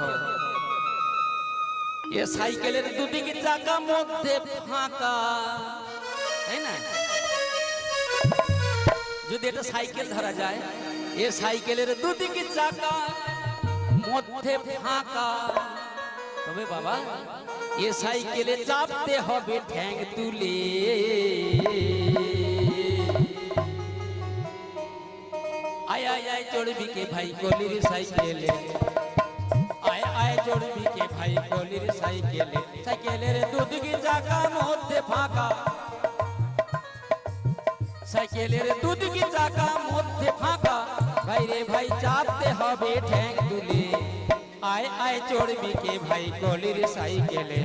হয় এ সাইকেলের দুদিকে চাকা, মধ্যে ফাঁকা। তাই না? যদি এটা সাইকেল ধরা যায়, এ সাইকেলের দুদিকে চাকা, মধ্যে ফাঁকা। তবে বাবা, এ সাইকেলে চাপতে হবে, ঠ্যাং তুলে। আয় আয় আয়, চড়বি কে ভাই, কলির সাইকেলে। চড়বি কে ভাই কলির সাইকেলে। সাইকেলের দুদিকে চাকা মধ্যে ফাঁকা? সাইকেলের দুদিকে চাকা মধ্যে ফাঁকা? ভাই রে ভাই, চাপতে হবে ঠ্যাং তুলে আয় আয় চড়বি কে ভাই কলির সাইকেলে।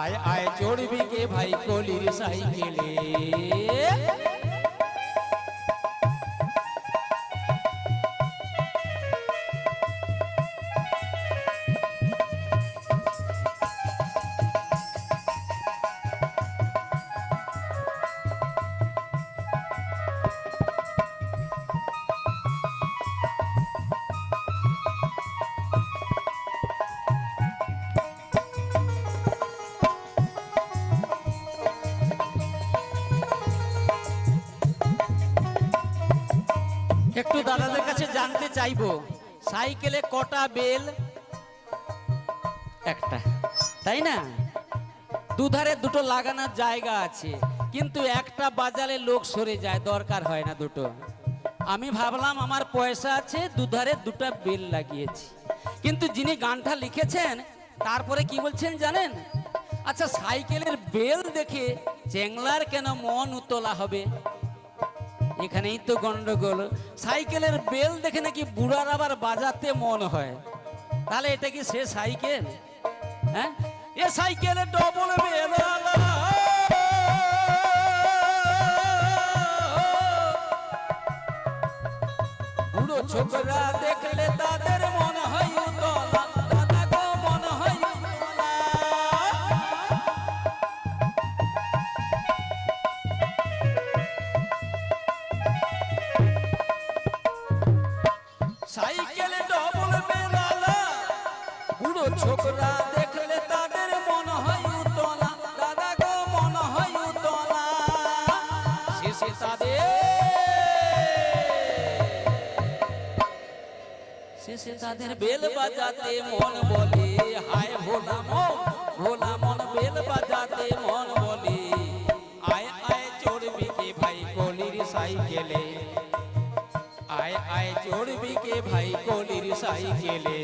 আয় আয় চড়বি কে ভাই কলির সাইকেলে। একটু দাদাদের কাছে জানতে চাইব। সাইকেলে কটা বেল? একটা। তাই না? দুধারে দুটো লাগানোর জায়গা আছে, কিন্তু একটা বাজালে লোক সরে যায়, দরকার হয় না দুটো। আমি ভাবলাম আমার পয়সা আছে, দুধারে দুটো বেল লাগিয়েছি। কিন্তু যিনি গানটা লিখেছেন, তারপরে কি বলছেন জানেন? আচ্ছা সাইকেলের বেল দেখে চেংলার কেন মন উতলা হবে? এখানেই তো গন্ডগোল। সাইকেলের বেল দেখে নাকি বুড়ার আবার বাজাতে মন হয়। তাহলে এটা কি সে সাইকেল? হ্যাঁ? এ সাইকেলে ডবল বেল। তাদের বেল বাজাতে মন বলে। হায় ভোলা মন ভোলা মন বেল বাজাতে মন বলে। আয় আয় চড়বি কে ভাই কলির সাইকেলে? আয় আয় চড়বি কে ভাই কলির সাইকেলে?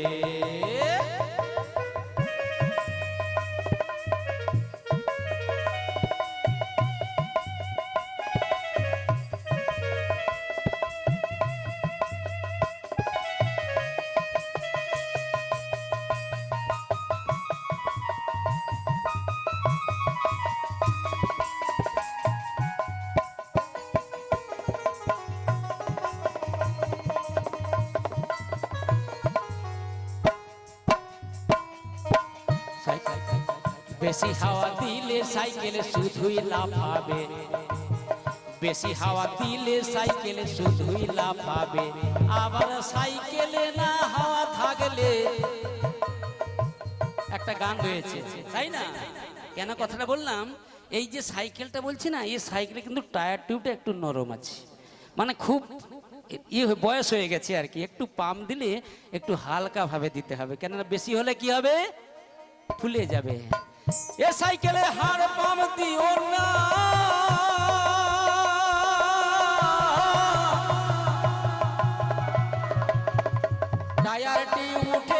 বেশি হাওয়া দিলে সাইকেলে শুধুই লাফাবে। বেশি হাওয়া দিলে সাইকেলে শুধুই লাফাবে। আবার সাইকেলে না হাওয়া থাকলে একটা গান রয়েছে, তাই না? কেন কথাটা বললাম? এই যে সাইকেলটা বলছি না, এই সাইকেলে কিন্তু টায়ার টিউবটা একটু নরম আছে। মানে খুব ইয়ে বয়স হয়ে গেছে আর কি। একটু পাম্প দিলে একটু হালকা ভাবে দিতে হবে। কেননা বেশি হলে কি হবে? ফুলে যাবে। এ সাইকেলে হাড় পাম দিও না। টায়ারটি উঠে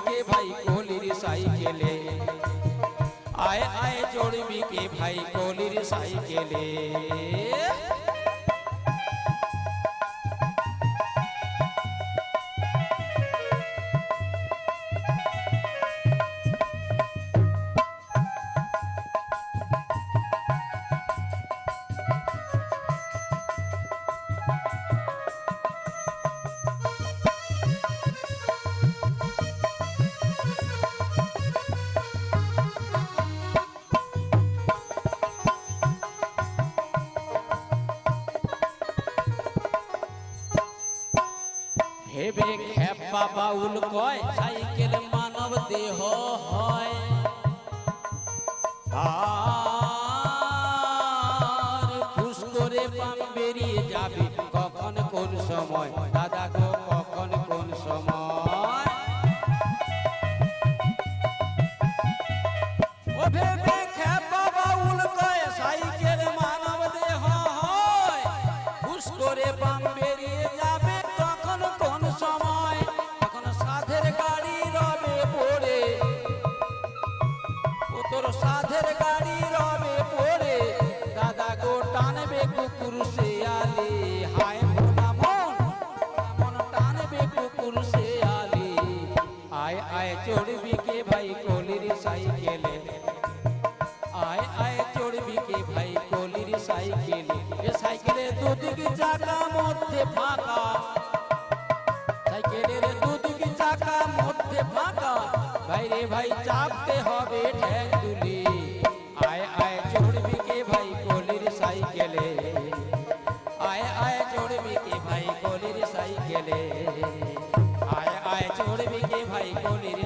আয় আয় চড়বি কি ভাই কলির সাইকেলে। বাউল কয়, সাইকেল মানব দেহ হয়। আর ফুস করে পাম বেরিয়ে যাবে, কখন কোন সময়? দাদা গো, কখন কোন সময়? ও সাধের গাড়ি রবে পড়ে দাদা গো টানবে কুকুর শেয়ালে। হায় ভোলা মন মন টানবে কুকুর শেয়ালে। আয় আয় চড়বি কে ভাই কলির সাইকেলে। আয় আয় চড়বি কে ভাই কলির সাইকেলে। এ সাইকেলে দুদিকে চাকা, মধ্যে ফাঁকা বাইরে ভাই, চাপতে হবে ঠ্যাং তুলি আয় আয়, চড়বি কে ভাই কলির সাইকেলে? আয় আয়, চড়বি কে ভাই কলির সাইকেলে? আয় আয়, চড়বি কে ভাই কলির